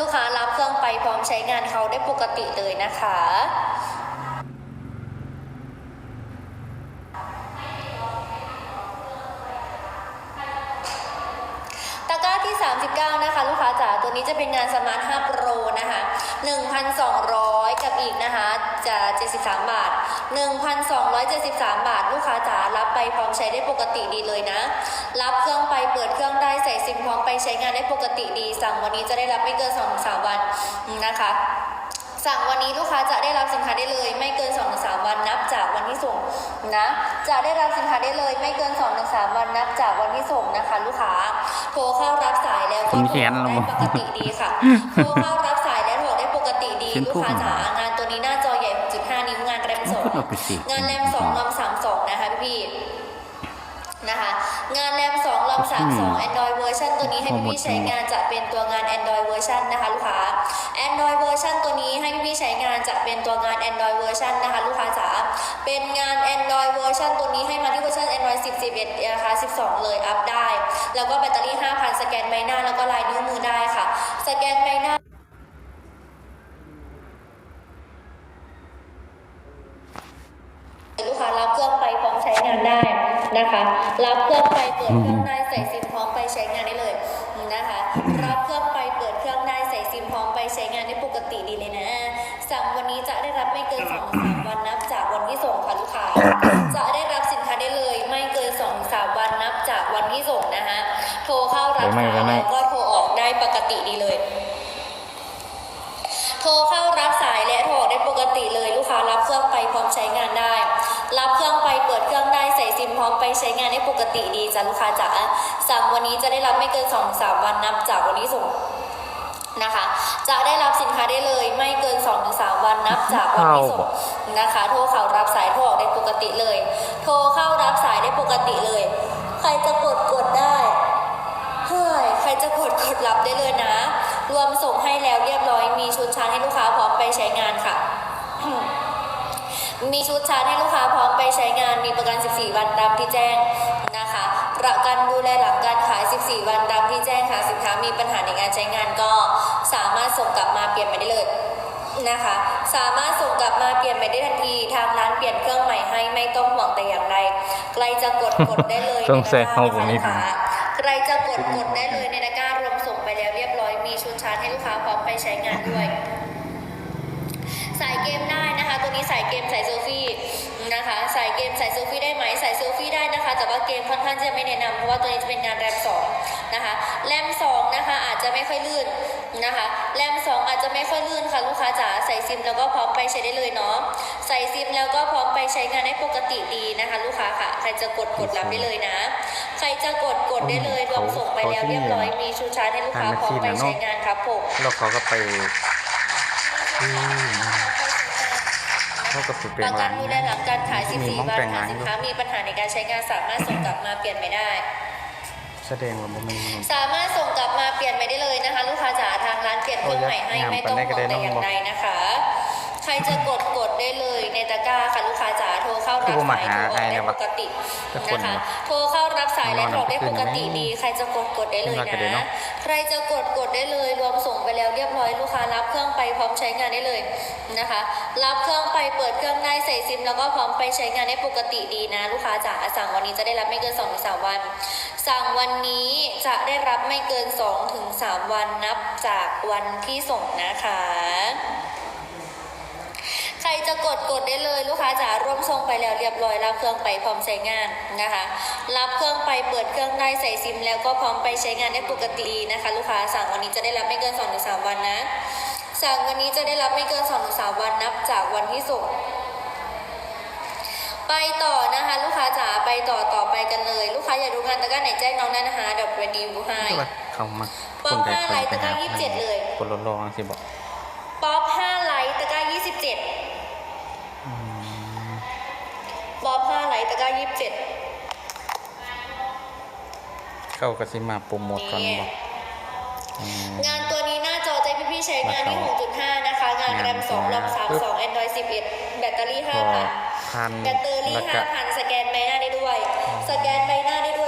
ลูกค้ารับเครื่องไปพร้อมใช้งานเขาได้ปกติเลยนะคะตะกร้าที่ 39 นะคะ ลูกค้าจ๋าตัวนี้จะเป็นงานสมาร์ท5 Pro นะคะ 1,200 กับอีก จะ73 บาท 1,273 บาท ลูกค้าจ๋ารับไปพร้อมใช้ได้ปกติดีเลยนะ รับเครื่องไปเปิดเครื่องได้ใส่ซิมพร้อมไปใช้งานได้ปกติดี สั่งวันนี้จะได้รับไม่เกิน2-3วันนะคะสั่งวันนี้ลูกค้าจะได้รับสินค้าได้เลย ไม่เกิน2อสวันนับจากวันที่ส่งนะ จะได้รับสินค้าได้เลย ไม่เกิน2อสวันนับจากวันที่ส่งนะคะ ลูกค้าโทรเข้ารับสายแล้วก็คุณโทแค้รนออกลงได้มาปกติดีค่ะโทรเข้ารับสายแล้วโทรได้ปกติดีเขียนลูกพูดค้ามาจ๋างาน เอาไปสิงานแรมสองลำสามสองนะคะพี่นะคะงานแรมสองลำสามสอง Android เวอร์ชันตัวนี้ให้พี่พี่ๆใช้งานจะเป็นตัวงาน Android เวอร์ชันนะคะลูกค้า Android เวอร์ชันตัวนี้ให้พี่พี่ๆใช้งานจะเป็นตัวงาน Android เวอร์ชันนะคะลูกค้าจ๋าเป็นงาน Android เวอร์ชันตัวนี้ให้มาที่เวอร์ชัน Android 10 11นะคะ12 เลยอัพได้ แล้วก็แบตเตอรี่ 5,000 สแกนใบหน้าแล้วก็ลายนิ้วมือได้ค่ะ สแกนใบหน้า ลูกค้ารับเครื่องไปพร้อมใช้งาน ได้นะคะรับเครื่องไปเปิดเครื่องได้ใส่ซิมพร้อมไปใช้งานได้เลยนะคะรับเครื่องไปเปิดเครื่องได้ใส่ซิมพร้อมไปใช้งานได้ปกติดีเลยนะสั่งวันนี้จะได้รับไม่เกินสองสามวันนับจากวันที่ส่งค่ะลูกค้าจะได้รับสินค้าได้เลยไม่เกินสองสามวันนับจากวันที่ส่งนะคะโทรเข้ารับไม่สายไม่ไม่แล้วก็โทรออกได้ปกติดีเลยโทรเข้ารับสายและโทรออกได้ปกติเลยลูกค้ารับเครื่องไปพร้อมใช้งานได้ ซิมพร้อมไปใช้งานได้ปกติดีจ้ะลูกค้าจ๋าสั่งวันนี้จะได้รับไม่เกิน2อสามวันนับจากวันที่ส่งนะคะจะได้รับสินค้าได้เลยไม่เกิน2อถึงสวันนับจากวันที่ส่งนะคะ โทรเข้ารับสายโทรออกได้ปกติเลย โทรเข้ารับสายได้ปกติเลย ใครจะกดกดได้เฮ้ยใครจะกดกดรับได้เลยนะ รวมส่งให้แล้วเรียบร้อยมีชุดชาร์จให้ลูกค้าพร้อมไปใช้งานค่ะ มีชุดชาร์จให้ลูกค้าพร้อมไปใช้งาน มีประกัน 14 วันตามที่แจ้งนะคะ ประกันดูแลหลังการขาย 14 วันตามที่แจ้งค่ะสินค้ามีปัญหาในการใช้งานก็สามารถส่งกลับมาเปลี่ยนไปได้เลยนะคะ สามารถส่งกลับมาเปลี่ยนไปได้ทันที ทางร้านเปลี่ยนเครื่องใหม่ให้ไม่ต้องห่วงแต่อย่างใดใครจะกดกดได้เลยสงสัยในเอาตะกผมร้านี่นะคะลูกค้าใครจะกดกดได้เลยในตะกร้ารวมส่งไปแล้วเรียบร้อย มีชุดชาร์จให้ลูกค้าพร้อมไปใช้งานด้วย สายเกมได้นะคะ ตัวนี้ สายเกมสายเซลฟี่นะคะสายเกมสายเซลฟี่ได้ไหมสายเซลฟี่ได้นะคะ แต่ว่าเกมค่อนข้างจะไม่แนะนำเพราะว่าตัวนี้จะเป็นงานแรมสองนะคะแรมสองนะคะอาจจะไม่ค่อยลื่นนะคะแรมสองอาจจะไม่ค่อยลื่นค่ะลูกค้าจ๋าใส่ซิมแล้วก็พร้อมไปใช้ได้เลยเนาะใส่ซิมแล้วก็พร้อมไปใช้งานได้ปกติดีนะคะ ลูกค้าค่ะ ใครจะกดกดรับได้เลยนะ ใครจะกดกดได้เลยรวมส่งไปแล้วเรียบร้อยมีชูชาร์จให้ลูกค้าพร้อมไปใช้งานครับผม แล้วเขาก็ไปอืม เขาก็ไปเป็นประกัร้านนดูแลหลังการขายมีห้อง14 วันแต่งหากานสินอยู่ค้ามีปัญหาในการใช้งานสามารถส่งกลับมาเปลี่ยนไม่ได้ แสดงว่าบ่แมีสามารถส่งกลับมาเปลี่ยนไปได้เลยนะคะ ลูกค้าจ๋าทางร้านเปลี่ยนเครื่องใหม่ให้โอ้ยไม่ต้องงามห่วปานใดก็ได้งแต่อย่างใดนะคะ ใครจะกดกดได้เลยในตะกร้าค่ะลูกค้าจ๋าโทรเข้ารับคือบ่มาสายหาโทรออกใครได้นะปวะกติแต่คนนะคะวะโทรเข้ารับสายและนอนโทรได้คืปนกนี้ติดี ใครจะกดกดได้เลยนอนกันเดี๋ยวนะเนาะใค รจะกดกดได้เลย รวมส่งไปแล้วเรียบร้อยลูกค้ารับเครื่องไปพร้อมใช้งานได้เลยนะคะ รับเครื่องไปเปิดเครื่องได้ใส่ซิม แล้วก็พร้อมไปใช้งานได้ปกติดีนะ ลูกค้าจ๋าสั่งวันนี้จะได้รับไม่เกิน2อถึงสวัน สั่งวันนี้จะได้รับไม่เกิน2ถึงสวันนับจากวันที่ส่งนะคะ รจะกดกดได้เลยลูกค้าจ๋าร่วมส่งไปแล้วเรียบร้อยรับเครื่องไปพร้อมใช้งานนะคะ รับเครื่องไปเปิดเครื่องได้ใส่ซิม แล้วก็พร้อมไปใช้งานได้ปกตินะคะ ลูกค้าสั่งวันนี้จะได้รับไม่เกิน2อถึงสวันนะ สั่งวันนี้จะได้รับไม่เกิน2อถึงสวันนับจากวันที่ส่งไปต่อนะคะ ลูกค้าจ๋าไปต่อต่อไปกันเลย ลูกค้าอยากดูงานตะกร้าไหนแจ้งน้องได้นะคะเดี๋ยวไปดีวิวให้เข้ามาป๊อปคนห้าไลท์ไปตะกร้าหยี่สิบเจ็ดเลย คนรอๆสิบอก ป๊อป5ไลท์ตะกร้า27 อืม ป๊ อป5ไลท์ตะกร้า27เข้ากับสิมาโปรโมทก่อนบอกอืม งานตัวนี้หน้าจอใจพี่ๆใช้งานที่ 6.5 นะคะ งานแรม 2 รอม32 Android 11 แบตเตอรี่ พอ5,000 พันแบตเตอรี่ แล้วก็ 5,000 สแกนใบหน้าได้ด้วย สแกนใบหน้าได้ด้วย